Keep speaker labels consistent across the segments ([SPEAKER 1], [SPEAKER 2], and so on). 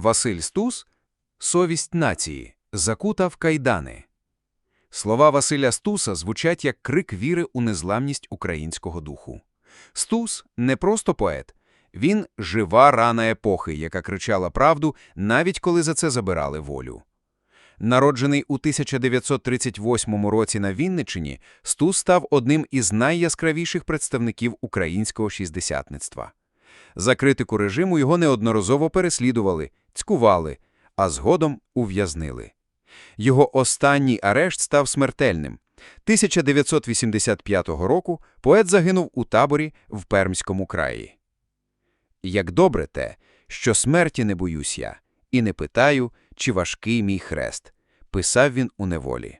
[SPEAKER 1] Василь Стус «Совість нації. Закута в кайдани». Слова Василя Стуса звучать як крик віри у незламність українського духу. Стус – не просто поет. Він – жива рана епохи, яка кричала правду, навіть коли за це забирали волю. Народжений у 1938 році на Вінниччині, Стус став одним із найяскравіших представників українського шістдесятництва. За критику режиму його неодноразово переслідували, цькували, а згодом ув'язнили. Його останній арешт став смертельним. 1985 року поет загинув у таборі в Пермському краї. Як добре те, що смерті не боюсь я, і не питаю, чи важкий мій хрест, писав він у неволі.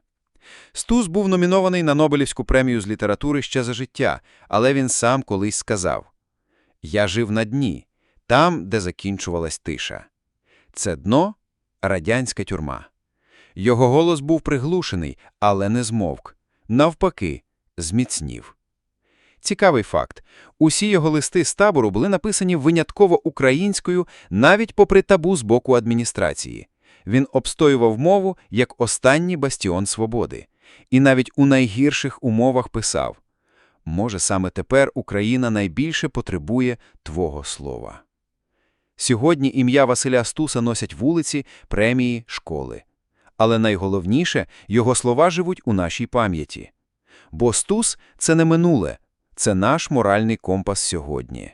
[SPEAKER 1] Стус був номінований на Нобелівську премію з літератури ще за життя, але він сам колись сказав «Я жив на дні, там, де закінчувалась тиша. Це дно – радянська тюрма». Його голос був приглушений, але не змовк. Навпаки, зміцнів. Цікавий факт. Усі його листи з табору були написані винятково українською, навіть попри табу з боку адміністрації. Він обстоював мову як останній бастіон свободи. І навіть у найгірших умовах писав «Може, саме тепер Україна найбільше потребує Твого слова». Сьогодні ім'я Василя Стуса носять вулиці, премії, школи. Але найголовніше, його слова живуть у нашій пам'яті. Бо Стус – це не минуле, це наш моральний компас сьогодні.